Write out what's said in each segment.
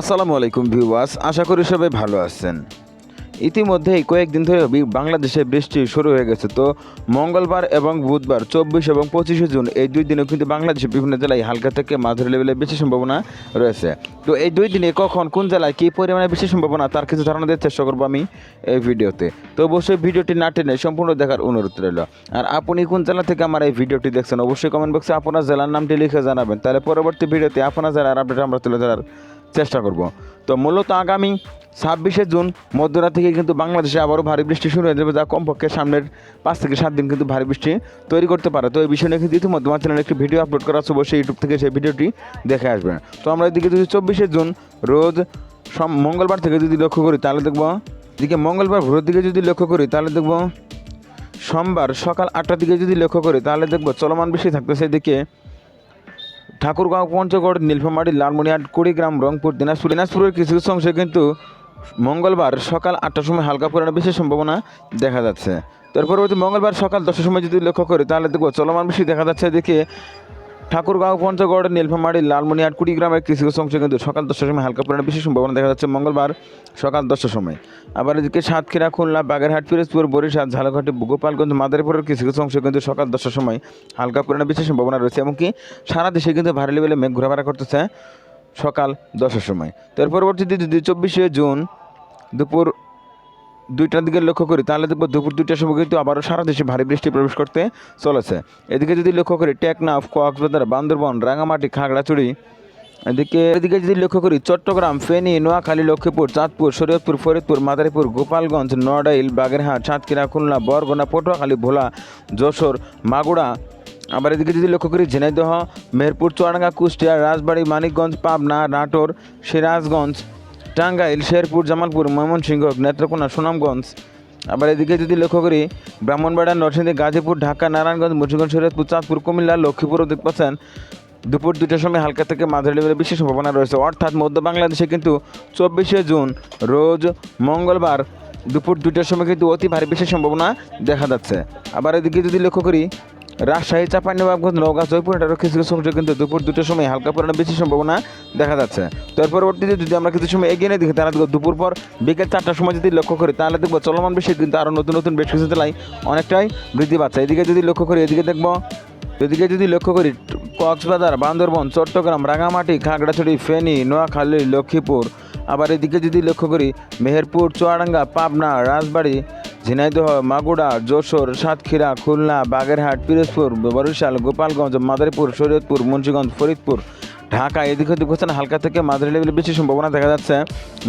আসসালামু আলাইকুম ভিউয়ার্স, আশা করি সবাই ভালো আছেন। ইতিমধ্যেই কয়েকদিন ধরে বাংলাদেশে বৃষ্টি শুরু হয়ে গেছে, তো মঙ্গলবার এবং বুধবার চব্বিশ এবং পঁচিশে জুন এই দুই দিনেও কিন্তু বাংলাদেশের বিভিন্ন জেলায় হালকা থেকে মাঝারি লেভেলে বেশি সম্ভাবনা রয়েছে। তো এই দুই দিনে কখন, কোন জেলায় কী পরিমাণে বেশি সম্ভাবনা, তার কিছু ধারণা দেওয়ার চেষ্টা করব আমি এই ভিডিওতে। তো অবশ্যই ভিডিওটি না টেনে সম্পূর্ণ দেখার অনুরোধ রইল। আর আপনি কোন জেলা থেকে আমার এই ভিডিওটি দেখছেন, অবশ্যই কমেন্ট বক্সে আপনার জেলার নামটি লিখে জানাবেন। তাহলে পরবর্তী ভিডিওতে আপনার জেলার আপডেট আমরা তুলে ধরার চেষ্টা করব। তো মূলত আগামী ছাব্বিশে জুন মধ্যরাত থেকে কিন্তু বাংলাদেশে আবারও ভারী বৃষ্টি শুরু হয়ে যাবে, যা কমপক্ষে সামনের পাঁচ থেকে সাত দিন কিন্তু ভারী বৃষ্টি তৈরি করতে পারে। তো এই বিষয় নিয়ে কিন্তু ইতিমধ্যে আমার চ্যানেলে একটি ভিডিও আপলোড করা আছে, অবশ্যই ইউটিউব থেকে সেই ভিডিওটি দেখে আসবেন তো আমরা এদিকে যদি চব্বিশে জুন রোজ মঙ্গলবার থেকে যদি লক্ষ্য করি, তাহলে দেখব, এদিকে মঙ্গলবার ভোরের দিকে যদি লক্ষ্য করি, তাহলে দেখব সোমবার সকাল আটটার দিকে যদি লক্ষ্য করি, তাহলে দেখব চলমান বৃষ্টি থাকতেছে। এদিকে ঠাকুরগাঁও পঞ্চগড়, নীলফামারী, লালমনিহাট, কুড়িগ্রাম, রংপুর, দিনাজপুর। দিনাজপুরের কিছু কিছু অংশে কিন্তু মঙ্গলবার সকাল আটটার সময় হালকা পরিমাণে বেশি সম্ভাবনা দেখা যাচ্ছে। তার পরবর্তী মঙ্গলবার সকাল দশটার সময় যদি লক্ষ্য করি, তাহলে দেখব চলমান বেশি দেখা যাচ্ছে। এদিকে ঠাকুরগাঁও পঞ্চগড়, নীলফামারী লালমনিহাট কুড়িগ্রামের কিছু কিছু অংশে কিন্তু সকাল দশটার সময় হালকা পরিমাণে বিশেষ সম্ভাবনা দেখা যাচ্ছে। মঙ্গলবার সকাল দশটার সময়। আবার এদিকে সাতক্ষীরা, খুলনা, বাগেরহাট, পিরোজপুর, বরিশাল, ঝালকাঠি, গোপালগঞ্জ, মাদারীপুরের কিছু অংশে কিন্তু সকাল দশটার সময় হালকা পরিমাণে বিশেষ সম্ভাবনা রয়েছে। এমনকি সারা দেশে কিন্তু ভারী লেভেলে মেঘ ঘোরাফেরা করতেছে সকাল দশটার সময়। তার পরবর্তীতে যদি চব্বিশে জুন দুপুর দুইটার দিকে লক্ষ্য করি, তাহলে দেখব দুপুর দুইটার সময় কিন্তু আবারও সারা দেশে ভারী বৃষ্টি প্রবেশ করতে চলেছে। এদিকে যদি লক্ষ্য করি, টেকনাফ, কক্সবাজার, বান্দরবন রাঙামাটি খাগড়াছড়ি, এদিকে এদিকে যদি লক্ষ্য করি, চট্টগ্রাম, ফেনী, নোয়াখালী, লক্ষ্মীপুর, চাঁদপুর, শরীয়তপুর, ফরিদপুর, মাদারীপুর, গোপালগঞ্জ, নড়াইল, বাগেরহাট, সাতক্ষীরা, খুলনা, বরগুনা, পটুয়াখালী, ভোলা, যশোর মাগুড়া আবার এদিকে যদি লক্ষ্য করি, ঝিনাইদহ, মেহেরপুর, চুয়াডাঙ্গা, কুষ্টিয়া, রাজবাড়ী, মানিকগঞ্জ, পাবনা, নাটোর, সিরাজগঞ্জ টাঙ্গাইল, শেরপুর, জামালপুর, ময়মনসিংহ, নেত্রকোনা, সুনামগঞ্জ। আবার এদিকে যদি লক্ষ্য করি, ব্রাহ্মণবাড়া, নরসিংদী, গাজীপুর, ঢাকা, নারায়ণগঞ্জ, মুন্সিগঞ্জ, শরীয়তপুর, চাঁদপুর, কুমিল্লা লক্ষ্মীপুরও দেখতে পাচ্ছেন। দুপুর দুটার সময় হালকা থেকে মাঝারি লেভেলের বেশি সম্ভাবনা রয়েছে। অর্থাৎ মধ্য বাংলাদেশে কিন্তু চব্বিশে জুন, রোজ মঙ্গলবার দুপুর দুটার সময় কিন্তু অতি ভারী বেশি সম্ভাবনা দেখা যাচ্ছে। আবার এদিকে যদি লক্ষ্য করি রাজশাহী, চাঁপাইনবাবগঞ্জ, নওগাঁ, জয়পুর আরও কিছু কিছু অংশে কিন্তু দুপুর দুটোর সময় হালকা পরিমাণে বেশি সম্ভাবনা দেখা যাচ্ছে। তার পরবর্তীতে যদি আমরা কিছু সময় এগিয়ে নিয়ে দেখি, তাহলে দেখব দুপুর পর বিকেল চারটার সময় যদি লক্ষ্য করি, তাহলে দেখব চলমান বেশি কিন্তু আরও নতুন নতুন বেশ কিছু জেলায় অনেকটাই বৃদ্ধি পাচ্ছে। এদিকে যদি লক্ষ্য করি, এদিকে দেখব, এদিকে যদি লক্ষ্য করি, কক্সবাজার, বান্দরবন, চট্টগ্রাম রাঙামাটি খাগড়াছড়ি, ফেনী, নোয়াখালী, লক্ষ্মীপুর। আবার এদিকে যদি লক্ষ্য করি, মেহেরপুর, চুয়াডাঙ্গা, পাবনা, রাজবাড়ী ঝিনাইদহ মাগুড়া যশোর, সাতক্ষীরা, খুলনা, বাগেরহাট, পিরোজপুর, বরিশাল, গোপালগঞ্জ, মাদারীপুর, শরীয়তপুর, মুন্সিগঞ্জ, ফরিদপুর, ঢাকা, এদিক এদিকে দেখছেন হালকা থেকে মাঝারি লেভেলে বেশি সম্ভাবনা দেখা যাচ্ছে।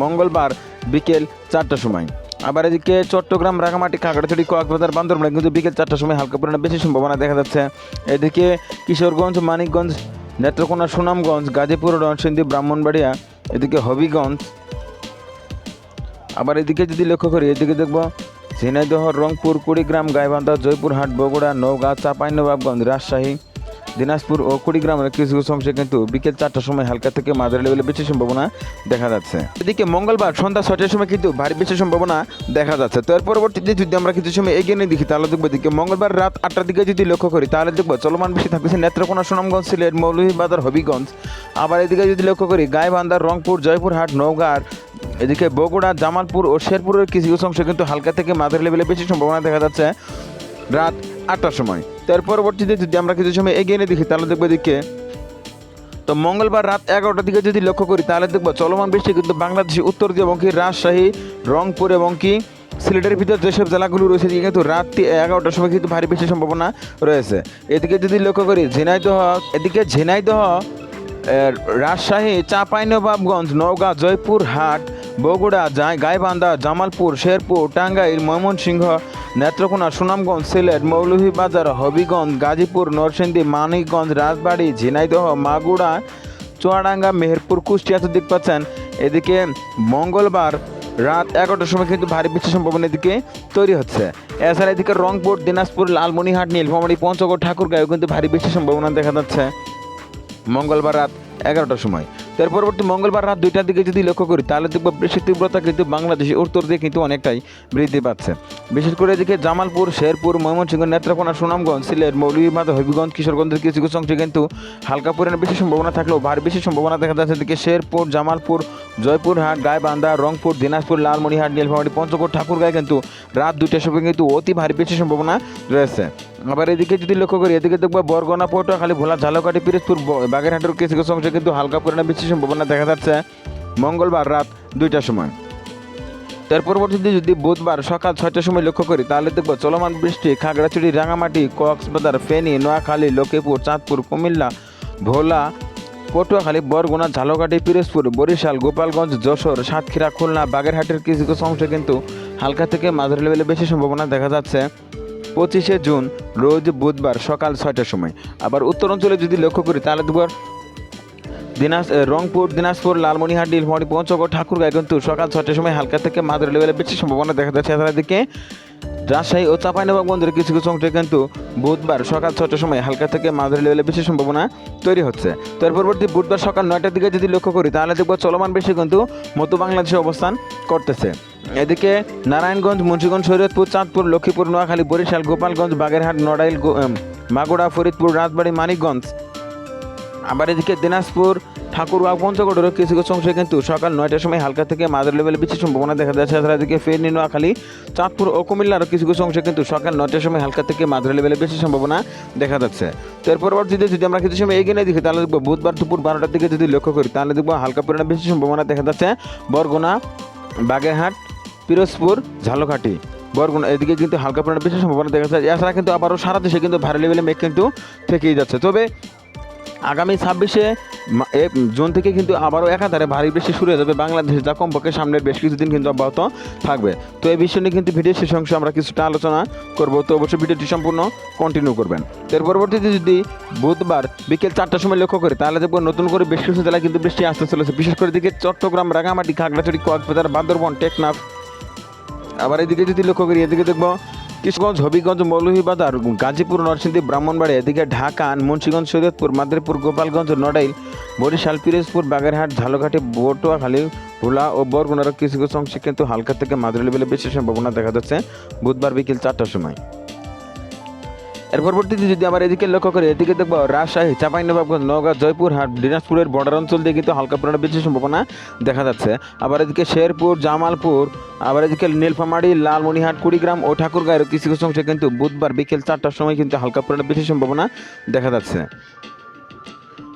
মঙ্গলবার বিকেল চারটার সময়। আবার এদিকে চট্টগ্রাম, রাঙামাটি, খাগড়াছড়ি, কক্সবাজার, বান্দরবানে কিন্তু বিকেল চারটার সময় হালকা পরিমাণে বেশি সম্ভাবনা দেখা যাচ্ছে। এদিকে কিশোরগঞ্জ, মানিকগঞ্জ, নেত্রকোনা, সুনামগঞ্জ, গাজীপুর নরসিংদী ব্রাহ্মণবাড়িয়া, এদিকে হবিগঞ্জ। আবার এদিকে যদি লক্ষ্য করি, এদিকে দেখব ঝিনাইদহ, রংপুর, কুড়িগ্রাম, গাইবান্ধা, জয়পুরহাট, বগুড়া, নওগাঁ চাঁপাইনবাবগঞ্জ রাজশাহী, দিনাজপুর ও কুড়িগ্রামের কিছু কিছু অংশে কিন্তু বিকেল চারটার সময় হালকা থেকে মাঝারি লেভেলে বেশি সম্ভাবনা দেখা যাচ্ছে। এদিকে মঙ্গলবার সন্ধ্যা ছয়টার সময় কিন্তু ভারী বেশি সম্ভাবনা দেখা যাচ্ছে। তো এর পরবর্তীতে যদি আমরা কিছু সময় এগিয়ে নিয়ে দেখি, তাহলে দেখব এদিকে মঙ্গলবার রাত আটটার দিকে যদি লক্ষ্য করি, তাহলে দেখব চলমান বেশি থাকতেছে নেত্রকোনা, সুনামগঞ্জ, সিলেট, মৌলভীবাজার, হবিগঞ্জ। আবার এদিকে যদি লক্ষ্য করি, গাইবান্ধা, রংপুর, জয়পুরহাট নওগাঁ এদিকে বগুড়া, জামালপুর ও শেরপুরের কিছু কিছু অংশে কিন্তু হালকা থেকে মাঝারি লেভেলে বেশি সম্ভাবনা দেখা যাচ্ছে রাত আটটার সময়। তার পরবর্তীতে যদি আমরা কিছু সময় এগিয়ে নিয়ে দেখি, তাহলে দেখব এদিকে, তো মঙ্গলবার রাত এগারোটার দিকে যদি লক্ষ্য করি, তাহলে দেখব চলমান বৃষ্টি কিন্তু বাংলাদেশের উত্তর দিয়ে এবং কি রাজশাহী, রংপুর এবং কি সিলেটের ভিতর যেসব জেলাগুলো রয়েছে কিন্তু রাত্রি এগারোটার সময় কিন্তু ভারী বেশি সম্ভাবনা রয়েছে। এদিকে যদি লক্ষ্য করি, ঝিনাইদহ, এদিকে ঝিনাইদহ রাজশাহী চাঁপাইনবাবগঞ্জ নওগাঁ জয়পুরহাট বগুড়া গাইবান্ধা, জামালপুর, শেরপুর, টাঙ্গাইল, ময়মনসিংহ, নেত্রকোনা, সুনামগঞ্জ, সিলেট, মৌলভীবাজার, হবিগঞ্জ, গাজীপুর, নরসিংদী, মানিকগঞ্জ, রাজবাড়ি, ঝিনাইদহ মাগুড়া চুয়াডাঙ্গা, মেহেরপুর কুষ্টিয়াতে দিক পাচ্ছেন। এদিকে মঙ্গলবার রাত এগারোটার সময় কিন্তু ভারী বৃষ্টির সম্ভাবনা এদিকে তৈরি হচ্ছে। এছাড়া এদিকে রংপুর, দিনাজপুর লালমনিহাট নীলফামারী, পঞ্চগড়, ঠাকুরগাঁও কিন্তু ভারী বৃষ্টির সম্ভাবনা দেখা যাচ্ছে। মঙ্গলবার রাত এগারোটার সময়। তার পরবর্তী মঙ্গলবার রাত দুইটার দিকে যদি লক্ষ্য করি, তাহলে দেখব বৃষ্টির তীব্রতা কিন্তু বাংলাদেশের উত্তর দিকে কিন্তু অনেকটাই বৃদ্ধি পাচ্ছে। বিশেষ করে এদিকে জামালপুর, শেরপুর, ময়মনসিংহ, নেত্রকোনা, সুনামগঞ্জ, সিলেট মৌলভীবাজার হবিগঞ্জ, কিশোরগঞ্জের কিছু কিছু অংশে কিন্তু হালকা পরিমাণে বেশি সম্ভাবনা থাকলেও ভারী বেশি সম্ভাবনা দেখা যাচ্ছে। এদিকে শেরপুর, জামালপুর, জয়পুরহাট গাইবান্ধা রংপুর, দিনাজপুর লালমনিহাট নীলফামারী পঞ্চগড় ঠাকুরগাঁয় কিন্তু রাত দুইটার সময় কিন্তু অতি ভারী বেশি সম্ভাবনা রয়েছে। আবার এদিকে যদি লক্ষ্য করি, এদিকে দেখব বরগনা, পটুয়াখালী, ভোলা, ঝালকাঠি, পিরোজপুর বাগেরহাটের কিছু কিছু অংশে কিন্তু হালকা পরিমাণে বৃষ্টির সম্ভাবনা দেখা যাচ্ছে। মঙ্গলবার রাত দুইটার সময়। তার পরবর্তীতে যদি বুধবার সকাল ছয়টার সময় লক্ষ্য করি, তাহলে দেখব চলমান বৃষ্টি খাগড়াছড়ি, রাঙামাটি, কক্সবাজার, ফেনী, নোয়াখালী, লক্ষ্মীপুর, চাঁদপুর, কুমিল্লা, ভোলা, পটুয়াখালী, বরগুনা, ঝালকাঠি, পিরোজপুর, বরিশাল, গোপালগঞ্জ, যশোর, সাতক্ষীরা, খুলনা, বাগেরহাটের কিছু কিছু অংশে কিন্তু হালকা থেকে মাঝারি লেভেলে বেশি সম্ভাবনা দেখা যাচ্ছে। পঁচিশে জুন, রোজ বুধবার সকাল ছয়টার সময়। আবার উত্তর অঞ্চলে যদি লক্ষ্য করি, তাহলে দেখব দিনাজ রংপুর, দিনাজপুর, লালমনিহাট, নীলফামারী পঞ্চগড় ঠাকুরগাঁয় কিন্তু সকাল ছটার সময় হালকা থেকে মাঝারি লেভেলে বেশি সম্ভাবনা দেখা যাচ্ছে। এছাড়া দিকে রাজশাহী ও চাঁপাইনবাবগঞ্জের কিছু কিছু অংশে কিন্তু বুধবার সকাল ছটার সময় হালকা থেকে মাঝারি লেভেলে বেশি সম্ভাবনা তৈরি হচ্ছে। তো এর পরবর্তী বুধবার সকাল নয়টার দিকে যদি লক্ষ্য করি, তাহলে দেখব চলমান বেশি কিন্তু মধ্য বাংলাদেশে অবস্থান করতেছে। এদিকে নারায়ণগঞ্জ, মুন্সিগঞ্জ, শরীয়তপুর, চাঁদপুর, লক্ষ্মীপুর, নোয়াখালী, বরিশাল, গোপালগঞ্জ, বাগেরহাট, নড়াইল মাগুড়া ফরিদপুর, রাজবাড়ী, মানিকগঞ্জ। আবার এদিকে দিনাজপুর, ঠাকুরগাঁও পঞ্চগড়েরও কিছু কিছু অংশে কিন্তু সকাল নয়টার সময় হালকা থেকে মাঝারি লেভেলে বৃষ্টির সম্ভাবনা দেখা যাচ্ছে এছাড়া এদিকে ফেনী, নোয়াখালী, চাঁদপুর ও কুমিল্লারও কিছু কিছু অংশে কিন্তু সকাল নয়টার সময় হালকা থেকে মাঝারি লেভেলে বেশি সম্ভাবনা দেখা যাচ্ছে। তো এর পরবর্তীতে যদি আমরা কিছু সময় এগিয়ে দেখি, তাহলে দেখব বুধবার দুপুর বারোটার দিকে যদি লক্ষ্য করি, তাহলে দেখব হালকা পরিমাণে বেশি সম্ভাবনা দেখা যাচ্ছে। বরগুনা, বাগেরহাট পিরোজপুর, ঝালকাঠি। বরগুনা, এদিকে কিন্তু হালকা পরিমাণে বেশি সম্ভাবনা দেখা যাচ্ছে এছাড়া কিন্তু আবারও সারা দেশে কিন্তু ভারী লেভেলে মেঘ কিন্তু থেকেই যাচ্ছে। তবে আগামী ছাব্বিশে জুন থেকে কিন্তু আবারও একাধারে ভারী বৃষ্টি শুরু হয়ে যাবে বাংলাদেশে যা কমপক্ষে সামনের বেশ কিছুদিন কিন্তু অব্যাহত থাকবে। তো এই বিষয় নিয়ে কিন্তু ভিডিও শেষ অংশে আমরা কিছুটা আলোচনা করব। তো অবশ্যই ভিডিওটি সম্পূর্ণ কন্টিনিউ করবেন। এর পরবর্তীতে যদি বুধবার বিকেল চারটার সময় লক্ষ্য করি, তাহলে দেখব নতুন করে বেশ কিছু জেলায় কিন্তু বৃষ্টি আসতে চলেছে। বিশেষ করে দিকে চট্টগ্রাম, রাঙামাটি, খাগড়াছড়ি, কক্সবাজার, বান্দরবন, টেকনাফ আবার এদিকে যদি লক্ষ্য করি, এদিকে দেখব কিশগঞ্জ হবিগঞ্জ, মৌলভীবাজার, গাজীপুর, নরসিংদী ব্রাহ্মণবাড়ি এদিকে ঢাকা, মুন্সীগঞ্জ, সৈয়দপুর, মাদারীপুর, গোপালগঞ্জ, নড়াইল, বরিশাল, পিরোজপুর, বাগেরহাট, ঝালকাঠি বটুয়াখালী ভোলা ও বরগুনার কিছু কিছু অংশে কিন্তু হালকা থেকে মাঝারি লেভেলে বেশি সম্ভাবনা দেখা যাচ্ছে বুধবার বিকেল চারটার সময়। এর পরবর্তীতে যদি আবার এদিকে লক্ষ্য করি, এদিকে দেখব রাজশাহী, চাঁপাইনবাবগঞ্জ, নওগাঁ জয়পুরহাট দিনাজপুরের বর্ডার অঞ্চল দিয়ে কিন্তু হালকা পরিমাণে বেশি সম্ভাবনা দেখা যাচ্ছে। আবার এদিকে শেরপুর, জামালপুর, আবার এদিকে নীলফামারী, লালমনিহাট, কুড়িগ্রাম ও ঠাকুরগাঁয়ের কিছু কিছু অংশে কিন্তু বুধবার বিকেল চারটার সময় কিন্তু হালকা পরিমাণে বেশি সম্ভাবনা দেখা যাচ্ছে।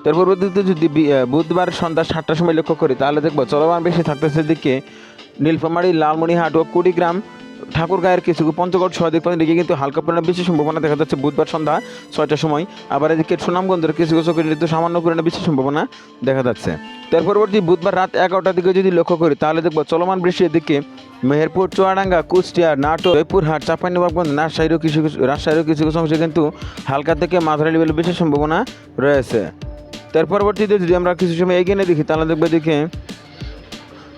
তার পরবর্তীতে যদি বুধবার সন্ধ্যা সাতটার সময় লক্ষ্য করি, তাহলে দেখব চলমান বেশি থাকতেছে দিকে নীলফামারী, লালমনিহাট ও কুড়িগ্রাম ঠাকুরগাঁয়ের কিছু পঞ্চগড় সহদিক পর্যন্ত দিকে কিন্তু হালকা পরিমাণে বেশি সম্ভাবনা দেখা যাচ্ছে। বুধবার সন্ধ্যা ছয়টার সময়। আবার এদিকে সুনামগঞ্জের কিছু কিছু কিন্তু সামান্য পরিমাণে বেশি সম্ভাবনা দেখা যাচ্ছে। তার পরবর্তী বুধবার রাত এগারোটার দিকে যদি লক্ষ্য করি, তাহলে দেখব চলমান বৃষ্টির দিকে মেহেরপুর, চুয়াডাঙ্গা, কুষ্টিয়া, নাটোর, জয়পুরহাট, চাঁপাইনবাবগঞ্জ রাজশাহীরও কিছু কিছু রাজশাহীরও কিছু কিছু অংশে কিন্তু হালকা থেকে মাঝারি লেভেলের বেশি সম্ভাবনা রয়েছে। তার পরবর্তীতে যদি আমরা কিছু সময় এগিয়ে দেখি, তাহলে দেখব দেখে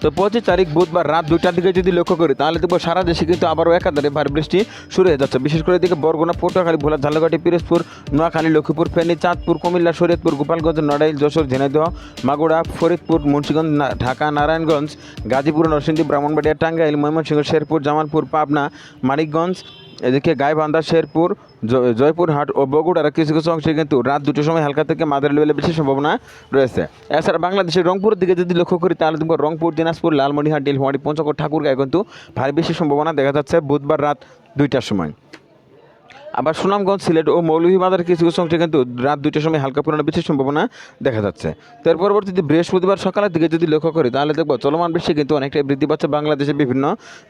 তো পঁচিশ তারিখ বুধবার রাত দুইটার দিকে যদি লক্ষ্য করি, তাহলে দেখব সারা দেশে কিন্তু আবারও একাধারে ভারী বৃষ্টি শুরু হয়ে যাচ্ছে। বিশেষ করে এদিকে বরগুনা, পটুয়াখালী, ভোলা ঝালগাটি পিরোজপুর, নোয়াখালী, লক্ষ্মীপুর, ফেনী, চাঁদপুর, কুমিল্লা, শরীয়তপুর, গোপালগঞ্জ, নড়াইল, যশোর, ঝিনাইদহ মাগুড়া ফরিদপুর, মুন্সিগঞ্জ ঢাকা, নারায়ণগঞ্জ, গাজীপুর, নরসিংদী, ব্রাহ্মণবাড়িয়া, টাঙ্গাইল, ময়মনসিংহ, শেরপুর, জামালপুর, পাবনা, মানিকগঞ্জ এদিকে গাইবান্ধা, শেরপুর জয়পুরহাট ও বগুড়ার কিছু কিছু অংশে কিন্তু রাত দুটোর সময় হালকা থেকে মাদার লেভেলে বেশি সম্ভাবনা রয়েছে। এছাড়া বাংলাদেশের রংপুরের দিকে যদি লক্ষ্য করি, তাহলে তোমার রংপুর, দিনাজপুর লালমনিহাট ডিলহুয়াড়ি পঞ্চগড় ঠাকুরগাঁয়ে কিন্তু ভারী বেশি সম্ভাবনা দেখা যাচ্ছে বুধবার রাত দুইটার সময়। আবার সুনামগঞ্জ, সিলেট ও মৌলভীবাজার কিছু কিছু অংশে কিন্তু রাত দুইটার সময় হালকা পরিমাণে বেশি সম্ভাবনা দেখা যাচ্ছে। তার পরবর্তীতে বৃহস্পতিবার সকালের দিকে যদি লক্ষ্য করি, তাহলে দেখব চলমান বৃষ্টি কিন্তু অনেকটাই বৃদ্ধি পাচ্ছে বাংলাদেশের বিভিন্ন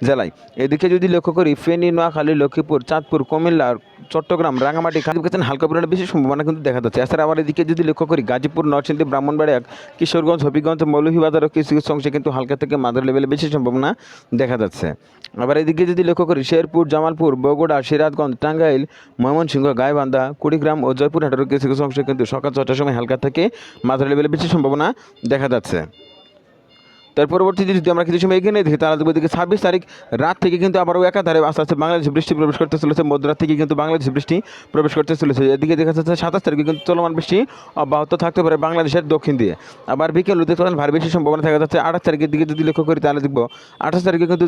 জেলায়। এদিকে যদি লক্ষ্য করি, ফেনী, নোয়াখালী, লক্ষ্মীপুর, চাঁদপুর, কুমিল্লা, চট্টগ্রাম রাঙামাটি খাদিম হালকা পরিমাণে বেশি সম্ভাবনা কিন্তু দেখা যাচ্ছে। এছাড়া আবার এদিকে যদি লক্ষ্য করি, গাজীপুর, নরসিংদী, ব্রাহ্মণবাড়িয়া, কিশোরগঞ্জ, হবিগঞ্জ মৌলভীবাজারও কিছু কিছু অংশে কিন্তু হালকা থেকে মাদার লেভেলে বেশি সম্ভাবনা দেখা যাচ্ছে। আবার এদিকে যদি লক্ষ্য করি, শেরপুর, জামালপুর, বগুড়া, সিরাজগঞ্জ, টাঙ্গাইল ময়মনসিংহ, গাইবান্ধা, কুড়িগ্রাম ও জয়পুরহাটের কিছু কিছু অংশে কিন্তু সকাল ছটার সময় হালকা থেকে মাঝারি লেভেলে বেশি সম্ভাবনা দেখা যাচ্ছে। তার পরবর্তীতে যদি আমরা কিছু সময় এগিয়ে নিয়ে দেখি, তাহলে দেখব দিকে ছাব্বিশ তারিখ রাত থেকে কিন্তু আবারও একাধারে আস্তে আস্তে বাংলাদেশ বৃষ্টি প্রবেশ করতে চলেছে। মধ্যরাত থেকে কিন্তু বাংলাদেশ বৃষ্টি প্রবেশ করতে চলেছে। এদিকে দেখা যাচ্ছে সাতাশ তারিখে কিন্তু চলমান বৃষ্টি অব্যাহত থাকতে পারে বাংলাদেশের দক্ষিণ দিয়ে আবার বিকেল দেখতে পারেন ভারী বেশি সম্ভাবনা দেখা যাচ্ছে। আঠাশ তারিখের দিকে যদি লক্ষ্য করি, তাহলে দেখব আঠাশ তারিখে কিন্তু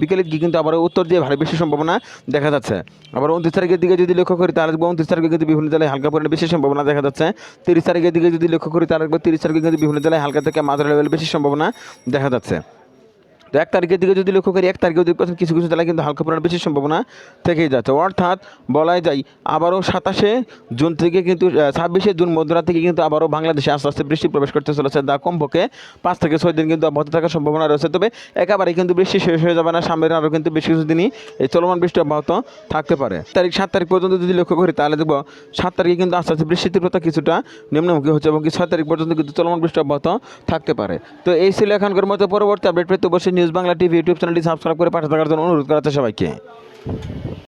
বিকেলের দিকে কিন্তু আবারও উত্তর দিয়ে ভারী বেশি সম্ভাবনা দেখা যাচ্ছে। আবার উনত্রিশ তারিখের দিকে যদি লক্ষ্য করি, তাহলে দেখব উনত্রিশ তারিখে কিন্তু বিভিন্ন জেলায় হালকা পরিমাণে বেশি সম্ভাবনা দেখা যাচ্ছে। তিরিশ তারিখের দিকে যদি লক্ষ্য করি, তাহলে দেখব তিরিশ তারিখে কিন্তু বিভিন্ন জেলায় হালকা থেকে মাঝারি লেভেল বেশি সম্ভাবনা দেখা যাচ্ছে। তো এক তারিখের দিকে যদি লক্ষ্য করি, এক তারিখে পার্সেন্ট কিছু কিছু জেলায় কিন্তু হালকা পরিমাণ বেশি সম্ভাবনা থেকেই যাচ্ছে অর্থাৎ বলাই যায়, আবারও সাতাশে জুন থেকে কিন্তু ছাব্বিশে জুন মধ্যরাত থেকে কিন্তু আবারও বাংলাদেশে আস্তে আস্তে বৃষ্টি প্রবেশ করতে চলেছে যা কমপক্ষে পাঁচ থেকে ছয় দিন কিন্তু অব্যাহত থাকার সম্ভাবনা রয়েছে। তবে একেবারেই কিন্তু বৃষ্টি শেষ হয়ে যাবে না, সামনের আরও কিন্তু বেশ কিছু দিনই এই চলমান বৃষ্টি অব্যাহত থাকতে পারে। তারিখ, সাত তারিখ পর্যন্ত যদি লক্ষ্য করি, তাহলে দেখব সাত তারিখে কিন্তু আস্তে আস্তে বৃষ্টির তীব্রতা কিছুটা নিম্নমুখী হচ্ছে এবং ছয় তারিখ পর্যন্ত কিন্তু চলমান বৃষ্টি অব্যাহত থাকতে পারে। তো এই ছিল এখনকার মতো পরবর্তী আপডেট পেতে অবশ্যই নিউজ বাংলা টিভি ইউটিউব চ্যানেলটি সাবস্ক্রাইব করে পাশে থাকার জন্য অনুরোধ করা সবাইকে।